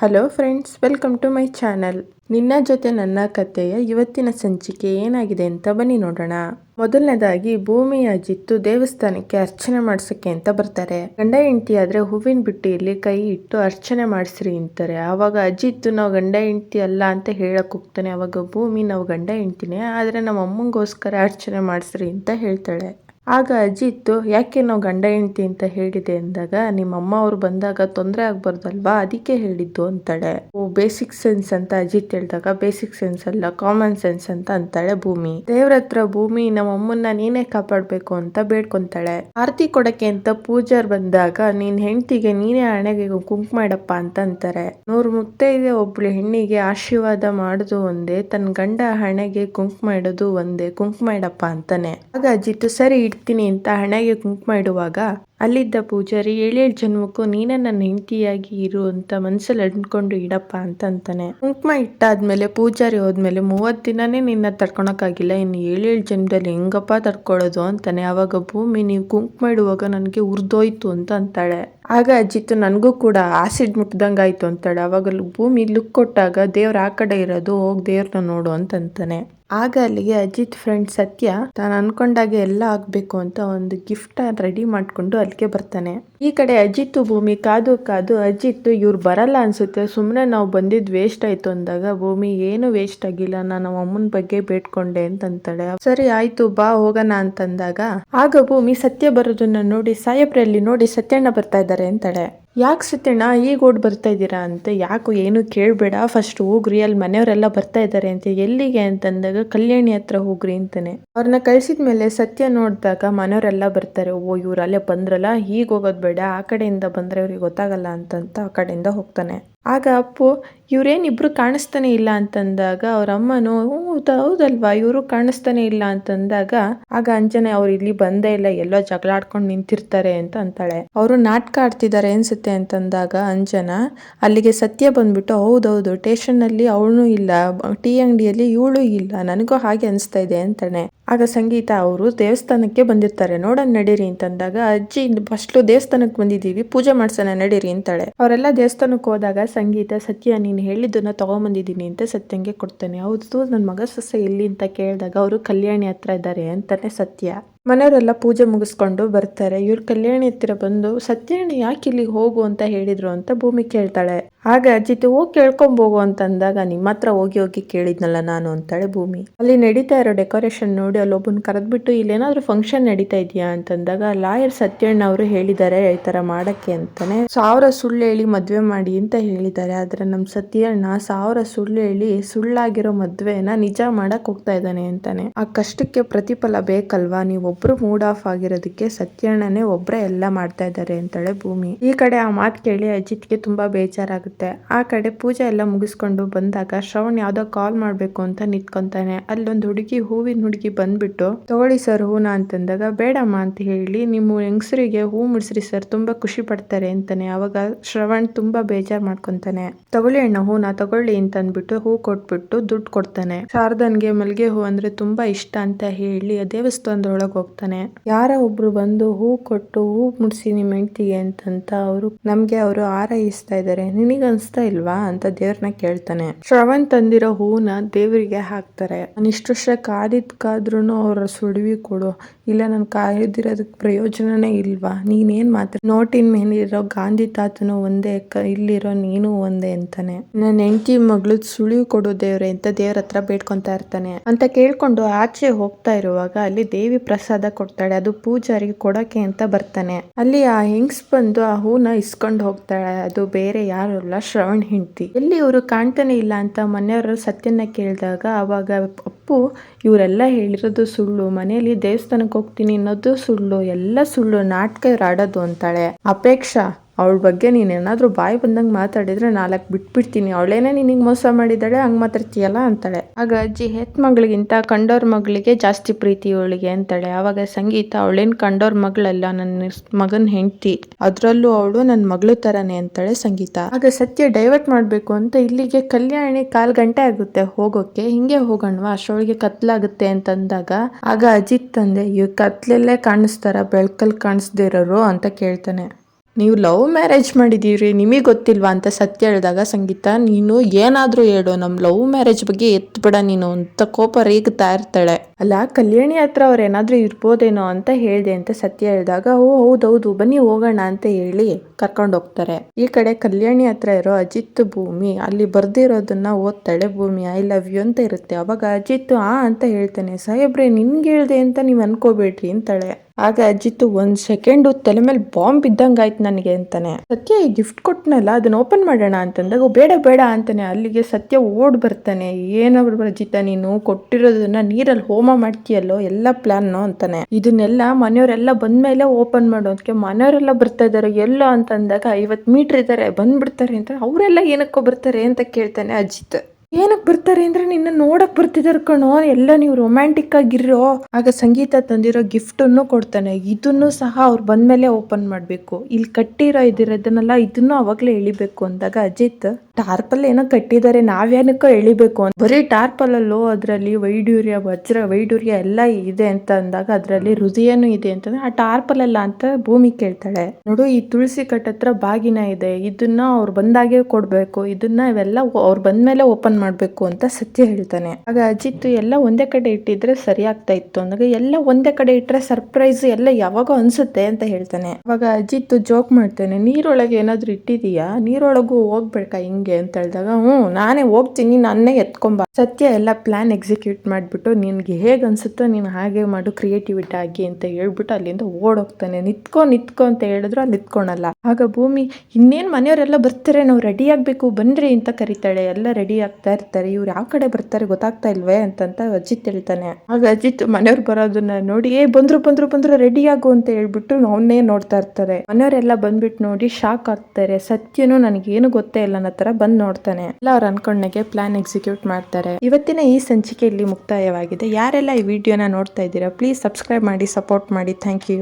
Hello friends welcome to my channel ನಿನ್ನ ಜೊತೆ ನನ್ನ ಕಥೆಯ ಇವತ್ತಿನ ಸಂಚಿಕೆ ಏನಾಗಿದೆ ಅಂತ ಬನ್ನಿ ನೋಡೋಣ. ಮೊದಲನೇದಾಗಿ ಭೂಮಿಯ ಜಿತ್ತು ದೇವಸ್ಥಾನಕ್ಕೆ ಅರ್ಚನೆ ಮಾಡ್ಸಕ್ಕೆ ಅಂತ ಬರ್ತಾರೆ. ಗಂಡ ಹೆಂಡತಿ ಆದ್ರೆ ಹೂವಿನ ಬಿಟ್ಟಿಯಲ್ಲಿ ಕೈ ಇಟ್ಟು ಅರ್ಚನೆ ಮಾಡಿಸ್ರಿ ಅಂತಾರೆ. ಆವಾಗ ಅಜಿತ್ತು, ನಾವು ಗಂಡ ಹೆಂಡತಿ ಅಲ್ಲ ಅಂತ ಹೇಳಕ್ ಹೋಗ್ತಾನೆ. ಅವಾಗ ಭೂಮಿ, ನಾವು ಗಂಡ ಹೆಂಡ್ತಿನೇ, ಆದ್ರೆ ನಮ್ಮ ಅಮ್ಮಂಗೋಸ್ಕರ ಅರ್ಚನೆ ಮಾಡಿಸ್ರಿ ಅಂತ ಹೇಳ್ತಾಳೆ. ಆಗ ಅಜಿತ್ತು ಯಾಕೆ ನಾವು ಗಂಡ ಹೆಂಡತಿ ಅಂತ ಹೇಳಿದೆ ಅಂದಾಗ ನಿಮ್ಮ ಅಮ್ಮ ಅವ್ರು ಬಂದಾಗ ತೊಂದರೆ ಆಗ್ಬಾರ್ದಲ್ವಾ? ಅದಕ್ಕೆ ಹೇಳಿದ್ದು ಅಂತಾಳೆ. ಓ ಬೇಸಿಕ್ ಸೆನ್ಸ್ ಅಂತ ಅಜಿತ್ ಹೇಳಿದಾಗ ಬೇಸಿಕ್ ಸೆನ್ಸ್ ಅಲ್ಲ ಕಾಮನ್ ಸೆನ್ಸ್ ಅಂತ ಅಂತಾಳೆ ಭೂಮಿ. ದೇವ್ರ ಹತ್ರ ಭೂಮಿ ನಮ್ಮ ಅಮ್ಮನ್ನ ನೀನೇ ಕಾಪಾಡ್ಬೇಕು ಅಂತ ಬೇಡ್ಕೊಂತಾಳೆ. ಆರತಿ ಕೊಡಕ್ಕೆ ಅಂತ ಪೂಜಾರ್ ಬಂದಾಗ, ನೀನ್ ಹೆಂಡತಿಗೆ ನೀನೇ ಹಣೆಗೆ ಕುಂಕುಮ ಮಾಡಪ್ಪ ಅಂತ ಅಂತಾರೆ. ನೂರ್ ಮುತ್ತೈದೆ ಒಬ್ಳು ಹೆಣ್ಣಿಗೆ ಆಶೀರ್ವಾದ ಮಾಡುದು ಒಂದೇ ತನ್ನ ಗಂಡ ಹಣೆಗೆ ಕುಂಕುಮ ಮಾಡೋದು ಒಂದೇ, ಕುಂಕುಮ ಇಡಪ್ಪ ಅಂತಾನೆ. ಆಗ ಅಜಿತ್, ಸರಿ ಇಡ್ತೀನಿ ಅಂತ ಹಣೆಗೆ ಕುಂಕುಮ ಇಡುವಾಗ ಅಲ್ಲಿದ್ದ ಪೂಜಾರಿ ಏಳೇಳು ಜನ್ಮಕ್ಕೂ ನೀನೇ ನನ್ನ ಹೆಂಡತಿಯಾಗಿ ಇರು ಅಂತ ಮನ್ಸಲ್ಲಿ ಅಂದ್ಕೊಂಡು ಇಡಪ್ಪ ಅಂತ ಅಂತಾನೆ ಕುಂಕುಮ ಇಟ್ಟಾದ್ಮೇಲೆ, ಪೂಜಾರಿ ಹೋದ್ಮೇಲೆ ಮೂವತ್ತು ದಿನನೇ ನಿನ್ನ ತಡ್ಕೊಳಕ್ಕಾಗಿಲ್ಲ. ಇನ್ನು ಏಳೇಳು ಜನ್ಮದಲ್ಲಿ ಹೆಂಗಪ್ಪ ತಡ್ಕೊಳ್ಳೋದು ಅಂತಾನೆ. ಅವಾಗ ಭೂಮಿ ನೀವು ಕುಂಕುಮ ಇಡುವಾಗ ನನಗೆ ಉರ್ದೋಯ್ತು ಅಂತ ಅಂತಾಳೆ. ಆಗ ಅಜ್ಜಿತ್ತು ನನಗೂ ಕೂಡ ಆಸಿಡ್ ಮುಟ್ದಂಗಾಯ್ತು ಅಂತಾಳೆ. ಅವಾಗ ಭೂಮಿ ಲುಕ್ ಕೊಟ್ಟಾಗ, ದೇವ್ರ ಆ ಕಡೆ ಇರೋದು, ಹೋಗಿ ದೇವ್ರನ್ನ ನೋಡು ಅಂತ ಅಂತಾನೆ ಆಗ ಅಲ್ಲಿಗೆ ಅಜಿತ್ ಫ್ರೆಂಡ್ ಸತ್ಯ ತಾನು ಅನ್ಕೊಂಡಾಗೆ ಎಲ್ಲ ಆಗ್ಬೇಕು ಅಂತ ಒಂದು ಗಿಫ್ಟ್ ರೆಡಿ ಮಾಡ್ಕೊಂಡು ಅಲ್ಲಿಗೆ ಬರ್ತಾನೆ. ಈ ಕಡೆ ಅಜಿತ್ ಭೂಮಿ ಕಾದು ಕಾದು, ಅಜಿತ್, ಇವ್ರು ಬರಲ್ಲ ಅನ್ಸುತ್ತೆ. ಸುಮ್ಮನೆ ನಾವು ಬಂದಿದ್ ವೇಸ್ಟ್ ಆಯ್ತು ಅಂದಾಗ ಭೂಮಿ ಏನು ವೇಸ್ಟ್ ಆಗಿಲ್ಲ. ನಾನು ಅಮ್ಮನ ಬಗ್ಗೆ ಬೇಡ್ಕೊಂಡೆ ಅಂತಂತಾಳೆ. ಸರಿ, ಆಯ್ತು, ಬಾ, ಹೋಗೋಣ ಅಂತಂದಾಗ ಆಗ ಭೂಮಿ ಸತ್ಯ ಬರೋದನ್ನ ನೋಡಿ ಸಾಯಬ್ರಲ್ಲಿ ನೋಡಿ ಸತ್ಯಣ್ಣ ಬರ್ತಾ ಇದ್ದಾರೆ ಅಂತಾಳೆ. ಯಾಕೆ ಸತ್ಯಣ್ಣ ಈಗ ಓಡ್ ಬರ್ತಾ ಇದ್ದೀರಾ ಅಂತ ಯಾಕೋ ಏನು ಕೇಳಬೇಡ. ಫಸ್ಟ್ ಹೋಗ್ರಿ, ಅಲ್ಲಿ ಮನೆಯವರೆಲ್ಲ ಬರ್ತಾ ಇದ್ದಾರೆ ಅಂತ ಎಲ್ಲಿಗೆ ಅಂತಂದಾಗ ಕಲ್ಯಾಣಿ ಹತ್ರ ಹೋಗ್ರಿ ಅಂತಾನೆ. ಅವ್ರನ್ನ ಕಳ್ಸಿದ ಮೇಲೆ ಸತ್ಯ ನೋಡಿದಾಗ ಮನೆಯವರೆಲ್ಲ ಬರ್ತಾರೆ. ಓ, ಇವ್ರು ಅಲ್ಲೇ ಬಂದ್ರಲ್ಲ ಈಗ ಹೋಗೋದು ಬೇಡ, ಆ ಕಡೆಯಿಂದ ಬಂದ್ರೆ ಅವ್ರಿಗೆ ಗೊತ್ತಾಗಲ್ಲ ಅಂತಂತ ಆ ಕಡೆಯಿಂದ ಹೋಗ್ತಾನೆ. ಆಗ ಅಪ್ಪು ಇವರೇನಿಬ್ರು ಕಾಣಿಸ್ತಾನೆ ಇಲ್ಲ ಅಂತಂದಾಗ ಅವ್ರ ಅಮ್ಮನು, ಹೌದಾ, ಹೌದಲ್ವಾ, ಇವರು ಕಾಣಿಸ್ತಾನೆ ಇಲ್ಲ ಅಂತಂದಾಗ, ಆಗ ಅಂಜನೆ ಅವ್ರು ಇಲ್ಲಿ ಬಂದೇ ಇಲ್ಲ, ಎಲ್ಲೋ ಜಗಳ ಆಡ್ಕೊಂಡು ನಿಂತಿರ್ತಾರೆ ಅಂತ ಅಂತಾಳೆ. ಅವರು ನಾಟಕ ಆಡ್ತಿದ್ದಾರೆ ಅನ್ಸುತ್ತೆ ಅಂತಂದಾಗ ಅಂಜನ ಅಲ್ಲಿಗೆ ಸತ್ಯ ಬಂದ್ಬಿಟ್ಟು, ಹೌದೌದು ಸ್ಟೇಷನ್ ಅಲ್ಲಿ ಅವಳು ಇಲ್ಲ, ಟೀ ಅಂಗಡಿಯಲ್ಲಿ ಇವಳು ಇಲ್ಲ, ನನಗೂ ಹಾಗೆ ಅನಿಸ್ತಾ ಇದೆ ಅಂತಾನೆ. ಆಗ ಸಂಗೀತ ಅವರು ದೇವಸ್ಥಾನಕ್ಕೆ ಬಂದಿರ್ತಾರೆ. ನೋಡೋಣ ನಡೀರಿ ಅಂತಂದಾಗ ಅಜ್ಜಿ ಫಸ್ಟ್ ದೇವಸ್ಥಾನಕ್ಕೆ ಬಂದಿದ್ದೀವಿ, ಪೂಜೆ ಮಾಡ್ಸೋಣ ನಡೀರಿ ಅಂತಾಳೆ. ಅವರೆಲ್ಲ ದೇವಸ್ಥಾನಕ್ಕೆ ಹೋದಾಗ ಸಂಗೀತ, ಸತ್ಯ ನೀನು ಹೇಳಿದ್ದನ್ನ ತಗೊಂಬಂದಿದ್ದೀನಿ ಅಂತ ಸತ್ಯಂಗೆ ಕೊಡ್ತಾನೆ. ಹೌದು ನನ್ನ ಮಗ ಸೊಸೆ ಎಲ್ಲಿ ಅಂತ ಕೇಳಿದಾಗ ಅವರು ಕಲ್ಯಾಣಿ ಹತ್ರ ಇದ್ದಾರೆ ಅಂತಾನೆ ಸತ್ಯ. ಮನೆಯವರೆಲ್ಲ ಪೂಜೆ ಮುಗಿಸ್ಕೊಂಡು ಬರ್ತಾರೆ. ಇವ್ರು ಕಲ್ಯಾಣಿ ಹತ್ತಿರ ಬಂದು, ಸತ್ಯಣ್ಣ ಯಾಕೆ ಇಲ್ಲಿಗೆ ಹೋಗು ಅಂತ ಹೇಳಿದ್ರು ಅಂತ ಭೂಮಿ ಕೇಳ್ತಾಳೆ. ಆಗ ಅಜಿತ್ ಹೋಗಿ ಕೇಳ್ಕೊಂಬೋಗು ಅಂತ ಅಂದಾಗ ನಿಮ್ಮ ಹತ್ರ ಹೋಗಿ ಹೋಗಿ ಕೇಳಿದ್ನಲ್ಲ ನಾನು ಅಂತಾಳೆ ಭೂಮಿ. ಅಲ್ಲಿ ನಡೀತಾ ಇರೋ ಡೆಕೋರೇಷನ್ ನೋಡಿ ಅಲ್ಲೊಬ್ಬನ ಕರೆದ್ಬಿಟ್ಟು, ಇಲ್ಲೇನಾದ್ರೂ ಫಂಕ್ಷನ್ ನಡೀತಾ ಇದೆಯಾ? ಅಂತಂದಾಗ, ಲಾಯರ್ ಸತ್ಯಣ್ಣ ಅವರು ಹೇಳಿದ್ದಾರೆ ಈ ತರ ಮಾಡಕ್ಕೆ ಅಂತಾನೆ, ಸಾವಿರ ಸುಳ್ಳು ಹೇಳಿ ಮದ್ವೆ ಮಾಡಿ ಅಂತ ಹೇಳಿದ್ದಾರೆ. ಆದ್ರೆ ನಮ್ ಸತ್ಯಣ್ಣ ಸಾವಿರ ಸುಳ್ಳು ಹೇಳಿ ಸುಳ್ಳಾಗಿರೋ ಮದ್ವೆನ ನಿಜ ಮಾಡಕ್ ಹೋಗ್ತಾ ಇದ್ದಾನೆ ಅಂತಾನೆ. ಆ ಕಷ್ಟಕ್ಕೆ ಪ್ರತಿಫಲ ಬೇಕಲ್ವಾ? ನೀವು ಒಬ್ರು ಮೂಡ್ ಆಫ್ ಆಗಿರೋದಕ್ಕೆ ಸತ್ಯಣ್ಣನೇ ಒಬ್ರೇ ಎಲ್ಲ ಮಾಡ್ತಾ ಇದ್ದಾರೆ ಅಂತಾಳೆ ಭೂಮಿ. ಈ ಕಡೆ ಆ ಮಾತು ಕೇಳಿ ಅಜಿತ್ಗೆ ತುಂಬಾ ಬೇಜಾರಾಗುತ್ತೆ ಆ ಕಡೆ ಪೂಜೆ ಎಲ್ಲ ಮುಗಿಸ್ಕೊಂಡು ಬಂದಾಗ ಶ್ರವಣ್ ಯಾವ್ದೋ ಕಾಲ್ ಮಾಡ್ಬೇಕು ಅಂತ ನಿಂತ್ಕೊಂತಾನೆ. ಅಲ್ಲೊಂದು ಹುಡುಗಿ, ಹೂವಿನ ಹುಡುಗಿ ಬಂದ್ಬಿಟ್ಟು, ತಗೊಳ್ಳಿ ಸರ್ ಹೂನ ಅಂತಂದಾಗ, ಬೇಡಮ್ಮ ಅಂತ ಹೇಳಿ, ನಿಮ್ಮ ಹೆಂಗಸರಿಗೆ ಹೂ ಮುಡ್ಸ್ರಿ ಸರ್ ತುಂಬಾ ಖುಷಿ ಪಡ್ತಾರೆ ಅಂತಾನೆ. ಅವಾಗ ಶ್ರವಣ್ ತುಂಬಾ ಬೇಜಾರ್ ಮಾಡ್ಕೊಂತಾನೆ. ತಗೊಳ್ಳಿ ಅಣ್ಣ ಹೂನ, ತಗೊಳ್ಳಿ ಅಂತ ಅಂದ್ಬಿಟ್ಟು ಹೂ ಕೊಟ್ಬಿಟ್ಟು ದುಡ್ಡು ಕೊಡ್ತಾನೆ. ಶಾರದನ್ಗೆ ಮಲ್ಗೆ ಹೂ ಅಂದ್ರೆ ತುಂಬಾ ಇಷ್ಟ ಅಂತ ಹೇಳಿ ದೇವಸ್ಥಾನದೊಳಗೆ ಹೋಗ್ತಾನೆ. ಯಾರ ಒಬ್ರು ಬಂದು ಹೂ ಕೊಟ್ಟು, ಹೂ ಮುಡಿಸಿ ನಿಮ್ಮ ಹೆಂಡ್ತಿಗೆ ಅಂತಂತ ಅವರು ನಮ್ಗೆ ಅವರು ಆರೈಸ್ತಾ ಇದ್ದಾರೆ ನಿನಗೆ ಅನ್ಸ್ತಾ ಇಲ್ವಾ ಅಂತ ದೇವ್ರನ್ನ ಕೇಳ್ತಾನೆ. ಶ್ರವಣ್ ತಂದಿರೋ ಹೂವನ್ನ ದೇವರಿಗೆ ಹಾಕ್ತಾರೆ. ನಾನು ಇಷ್ಟು ವರ್ಷ ಕಾದಿದ್ ಅವ್ರ ಸುಳಿವಿ ಕೊಡು. ಇಲ್ಲ ನಾನು ಕಾಯ್ದಿರೋದಕ್ಕೆ ಪ್ರಯೋಜನನೇ ಇಲ್ವಾ? ನೀನೇನ್ ಮಾತ್ರ ನೋಟಿನ ಇರೋ ಗಾಂಧಿ ತಾತನು ಒಂದೇ ಇಲ್ಲಿರೋ ನೀನು ಒಂದೇ ಅಂತಾನೆ. ನನ್ನ ಹೆಂಡತಿ ಮಗಳು ಸುಳಿವು ಕೊಡು ದೇವ್ರೆ ಅಂತ ದೇವ್ರ ಹತ್ರ ಬೇಡ್ಕೊಂತಾ ಇರ್ತಾನೆ. ಅಂತ ಕೇಳ್ಕೊಂಡು ಆಚೆ ಹೋಗ್ತಾ ಇರುವಾಗ ಅಲ್ಲಿ ದೇವಿ ಪ್ರಸಾದ ಕೊಡ್ತಾಳೆ. ಅದು ಪೂಜಾರಿಗೆ ಕೊಡೋಕೆ ಅಂತ ಬರ್ತಾನೆ. ಅಲ್ಲಿ ಆ ಹೆಂಗ್ಸ್ ಬಂದು ಆ ಹೂನ ಇಸ್ಕೊಂಡು ಹೋಗ್ತಾಳೆ. ಅದು ಬೇರೆ ಯಾರು ಅಲ್ಲ ಶ್ರವಣ್ ಹೆಂಡತಿ. ಎಲ್ಲಿ ಇವರು ಕಾಣ್ತಾನೆ ಇಲ್ಲ ಅಂತ ಮನೆಯವರು ಸತ್ಯನ ಕೇಳಿದಾಗ ಅವಾಗ ಅಪ್ಪು, ಇವರೆಲ್ಲ ಹೇಳಿರೋದು ಸುಳ್ಳು. ಮನೆಯಲ್ಲಿ ದೇವಸ್ಥಾನಕ್ಕೆ ಹೋಗ್ತೀನಿ ಅನ್ನೋದು ಸುಳ್ಳು. ಎಲ್ಲ ಸುಳ್ಳು. ನಾಟಕ ಇವ್ರು ಆಡೋದು ಅಂತಾಳೆ. ಅಪೇಕ್ಷಾ ಅವಳ ಬಗ್ಗೆ ನೀನು ಏನಾದರೂ ಬಾಯಿ ಬಂದಂಗೆ ಮಾತಾಡಿದರೆ ನಾಲ್ಕು ಬಿಟ್ಬಿಡ್ತೀನಿ. ಅವಳೇನೇ ನಿನಗೆ ಮೋಸ ಮಾಡಿದ್ದಾಳೆ, ಹಂಗೆ ಮಾತಾಡ್ತೀಯಲ್ಲ ಅಂತಾಳೆ. ಆಗ ಅಜ್ಜಿ ಹೆತ್ ಮಗಳಿಗಿಂತ ಕಂಡೋರ್ ಮಗಳಿಗೆ ಜಾಸ್ತಿ ಪ್ರೀತಿ ಅವಳಿಗೆ ಅಂತಾಳೆ. ಆವಾಗ ಸಂಗೀತ, ಅವಳೇನು ಕಂಡೋರ್ ಮಗಳಲ್ಲ ನನ್ನ ಮಗನ ಹೆಂಡತಿ. ಅದರಲ್ಲೂ ಅವಳು ನನ್ನ ಮಗಳು ಥರನೇ ಅಂತಾಳೆ ಸಂಗೀತ. ಆಗ ಸತ್ಯ ಡೈವರ್ಟ್ ಮಾಡಬೇಕು ಅಂತ ಇಲ್ಲಿಗೆ ಕಲ್ಯಾಣಿ ಕಾಲು ಗಂಟೆ ಆಗುತ್ತೆ ಹೋಗೋಕೆ. ಹಿಂಗೆ ಹೋಗೋಣವಾ, ಅಷ್ಟೊಳಗೆ ಕತ್ಲಾಗುತ್ತೆ ಅಂತಂದಾಗ. ಆಗ ಅಜಿತ್ ತಂದೆ ಇವ್ ಕತ್ಲೆಲ್ಲೇ ಕಾಣಿಸ್ತಾರ, ಬೆಳ್ಕಲ್ ಕಾಣಿಸ್ದಿರೋರು ಅಂತ ಕೇಳ್ತಾನೆ. ನೀವು ಲವ್ ಮ್ಯಾರೇಜ್ ಮಾಡಿದ್ದೀರಿ, ನಿಮಗೆ ಗೊತ್ತಿಲ್ವಾ ಅಂತ ಸತ್ಯ ಹೇಳಿದಾಗ ಸಂಗೀತ, ನೀನು ಏನಾದರೂ ಹೇಳು ನಮ್ಮ ಲವ್ ಮ್ಯಾರೇಜ್ ಬಗ್ಗೆ ಎತ್ಬಿಡ ನೀನು ಅಂತ ಕೋಪ ರೇಗ್ತಾ ಇರ್ತಾಳೆ. ಅಲ್ಲ, ಕಲ್ಯಾಣಿ ಹತ್ರ ಅವ್ರು ಏನಾದರೂ ಇರ್ಬೋದೇನೋ ಅಂತ ಹೇಳಿದೆ ಅಂತ ಸತ್ಯ ಹೇಳಿದಾಗ, ಓ, ಹೌದೌದು, ಬನ್ನಿ ಹೋಗೋಣ ಅಂತ ಹೇಳಿ ಕರ್ಕೊಂಡು ಹೋಗ್ತಾರೆ. ಈ ಕಡೆ ಕಲ್ಯಾಣಿ ಹತ್ರ ಇರೋ ಅಜಿತ್ ಭೂಮಿ, ಅಲ್ಲಿ ಬರ್ದಿರೋದನ್ನ ಓದ್ತಾಳೆ, ಭೂಮಿ ಐ ಲವ್ ಯು ಅಂತ ಇರುತ್ತೆ. ಅವಾಗ ಅಜಿತ್, ಆ ಅಂತ ಹೇಳ್ತಾನೆ. ಸಾಹೇಬ್ರೆ, ನಿನ್ಗೆ ಹೇಳ್ದೆ ಅಂತ ನೀವು ಅನ್ಕೋಬೇಡ್ರಿ ಅಂತಾಳೆ. ಆಗ ಅಜಿತ್ ಒಂದ್ ಸೆಕೆಂಡ್ ತಲೆ ಮೇಲೆ ಬಾಂಬ್ ಇದ್ದಂಗಾಯ್ತು ಆಯ್ತು ನನಗೆ ಅಂತಾನೆ. ಸತ್ಯ ಈ ಗಿಫ್ಟ್ ಕೊಟ್ಟನಲ್ಲ ಅದನ್ನ ಓಪನ್ ಮಾಡೋಣ ಅಂತಂದಾಗ "ಓ, ಬೇಡ ಬೇಡ ಅಂತಾನೆ. ಅಲ್ಲಿಗೆ ಸತ್ಯ ಓಡ್ ಬರ್ತಾನೆ. ಏನಾದ್ರು ಅಜಿತ ನೀನು ಕೊಟ್ಟಿರೋದನ್ನ ನೀರಲ್ಲಿ ಹೋಮ ಮಾಡ್ತೀಯಲ್ಲೋ ಎಲ್ಲ ಪ್ಲಾನ್ ಅಂತಾನೆ. ಇದನ್ನೆಲ್ಲ ಮನೆಯವರೆಲ್ಲ ಬಂದ್ಮೇಲೆ ಓಪನ್ ಮಾಡೋದಕ್ಕೆ ಮನೆಯವರೆಲ್ಲ ಬರ್ತಾ ಇದಾರೆ ಎಲ್ಲೋ ಅಂತ ಅಂದಾಗ ಐವತ್ ಮೀಟರ್ ಇದಾರೆ ಬಂದ್ಬಿಡ್ತಾರೆ ಅಂತ. ಅವರೆಲ್ಲ ಏನಕ್ಕೋ ಬರ್ತಾರೆ ಅಂತ ಕೇಳ್ತಾನೆ ಅಜಿತ್. ಏನಕ್ ಬರ್ತಾರೆ ಅಂದ್ರೆ ನಿನ್ನ ನೋಡಕ್ ಬರ್ತಿದಾರ ಕಣೋ. ಎಲ್ಲ ನೀವು ರೊಮ್ಯಾಂಟಿಕ್ ಆಗಿರೋ, ಆಗ ಸಂಗೀತ ತಂದಿರೋ ಗಿಫ್ಟ್ ಅನ್ನು ಕೊಡ್ತಾನೆ. ಇದನ್ನು ಸಹ ಅವ್ರು ಬಂದ್ಮೇಲೆ ಓಪನ್ ಮಾಡ್ಬೇಕು. ಇಲ್ಲಿ ಕಟ್ಟಿರೋ ಇದಿರೋದನ್ನೆಲ್ಲ ಇದನ್ನು ಅವಾಗ್ಲೇ ಎಳಿಬೇಕು ಅಂದಾಗ ಅಜಿತ್ ಟಾರ್ಪಲ್ ಏನೋ ಕಟ್ಟಿದ್ದಾರೆ ನಾವೇನಕ್ಕೋ ಎಳಿಬೇಕು ಅಂತ. ಬರೀ ಟಾರ್ಪಲ್ ಅಲ್ಲೋ ಅದ್ರಲ್ಲಿ ವೈಡೂರ್ಯ, ವಜ್ರ, ವೈಡೂರ್ಯ ಎಲ್ಲ ಇದೆ ಅಂತ ಅಂದಾಗ ಅದ್ರಲ್ಲಿ ಹೃದಯನೂ ಇದೆ ಅಂತಂದ್ರೆ ಆ ಟಾರ್ಪಲ್ ಅಲ್ಲ ಅಂತ ಭೂಮಿ ಕೇಳ್ತಾಳೆ. ನೋಡು, ಈ ತುಳಸಿ ಕಟ್ಟತ್ರ ಬಾಗಿನ ಇದೆ, ಇದನ್ನ ಅವ್ರು ಬಂದಾಗೆ ಕೊಡ್ಬೇಕು, ಇದನ್ನ ಇವೆಲ್ಲ ಅವ್ರು ಬಂದ್ಮೇಲೆ ಓಪನ್ ಮಾಡ್ಬೇಕು ಅಂತ ಸತ್ಯ ಹೇಳ್ತಾನೆ. ಆಗ ಅಜಿತ್ ಎಲ್ಲ ಒಂದೇ ಕಡೆ ಇಟ್ಟಿದ್ರೆ ಸರಿ ಆಗ್ತಾ ಇತ್ತು. ಅಂದಾಗ ಎಲ್ಲ ಒಂದೇ ಕಡೆ ಇಟ್ರೆ ಸರ್ಪ್ರೈಸ್ ಎಲ್ಲ ಯಾವಾಗ ಅನ್ಸುತ್ತೆ ಅಂತ ಹೇಳ್ತಾನೆ. ಅವಾಗ ಅಜಿತ್ ಜೋಕ್ ಮಾಡ್ತಾನೆ, ನೀರೊಳಗೆ ಏನಾದ್ರು ಇಟ್ಟಿದೀಯಾ ನೀರೊಳಗೂ ಹೋಗ್ಬೇಕಾ ಹಿಂಗೆ. ಅಂತ ಹೇಳಿದಾಗ, ಹ್ಞೂ, ನಾನೇ ಹೋಗ್ತೀನಿ, ನನ್ನೇ ಎತ್ಕೊಂಬ. ಸತ್ಯ ಎಲ್ಲ ಪ್ಲಾನ್ ಎಕ್ಸಿಕ್ಯೂಟ್ ಮಾಡ್ಬಿಟ್ಟು ನಿನ್ಗೆ ಹೇಗೆ ಅನಿಸುತ್ತೋ ನೀನು ಹಾಗೆ ಮಾಡು ಕ್ರಿಯೇಟಿವಿಟಿ ಆಗಿ ಅಂತ ಹೇಳ್ಬಿಟ್ಟು ಅಲ್ಲಿಂದ ಓಡೋಗ್ತಾನೆ. ನಿತ್ಕೊ ನಿತ್ಕೊ ಅಂತ ಹೇಳಿದ್ರು ಅಲ್ಲಿ ನಿತ್ಕೊಳಲ್ಲ. ಆಗ ಭೂಮಿ, ಇನ್ನೇನ್ ಮನೆಯವರೆಲ್ಲ ಬರ್ತಾರೆ, ನಾವು ರೆಡಿ ಆಗಬೇಕು, ಬನ್ರಿ ಅಂತ ಕರೀತಾಳೆ. ಎಲ್ಲ ರೆಡಿ ಆಗ್ತಾ ಇರ್ತಾರೆ. ಇವ್ರು ಯಾವ ಕಡೆ ಬರ್ತಾರೆ ಗೊತ್ತಾಗ್ತಾ ಇಲ್ವೇ ಅಂತಂತ ಅಜಿತ್ ಹೇಳ್ತಾನೆ. ಆಗ ಅಜಿತ್ ಮನೆಯವ್ರು ಬರೋದನ್ನ ನೋಡಿ, ಏ, ಬಂದ್ರು ಬಂದ್ರು ಬಂದ್ರು ರೆಡಿ ಆಗು ಅಂತ ಹೇಳ್ಬಿಟ್ಟು ಅವನ್ನೇ ನೋಡ್ತಾ ಇರ್ತಾರೆ. ಮನೆಯವರೆಲ್ಲ ಬಂದ್ಬಿಟ್ಟು ನೋಡಿ ಶಾಕ್ ಆಗ್ತಾರೆ. ಸತ್ಯನು ನನಗೇನು ಗೊತ್ತೇ ಇಲ್ಲ ಅನ್ನೋ ತರ ಬಂದ್ ನೋಡ್ತಾನೆ. ಎಲ್ಲ ಅವ್ರ ಅನ್ಕೊಂಡಾಗೆ ಪ್ಲಾನ್ ಎಕ್ಸಿಕ್ಯೂಟ್ ಮಾಡ್ತಾರೆ. ಇವತ್ತಿನ ಈ ಸಂಚಿಕೆ ಇಲ್ಲಿ ಮುಕ್ತಾಯವಾಗಿದೆ. ಯಾರೆಲ್ಲ ಈ ವಿಡಿಯೋನ ನೋಡ್ತಾ ಇದ್ದೀರಾ ಪ್ಲೀಸ್ ಸಬ್ಸ್ಕ್ರೈಬ್ ಮಾಡಿ ಸಪೋರ್ಟ್ ಮಾಡಿ. Thank you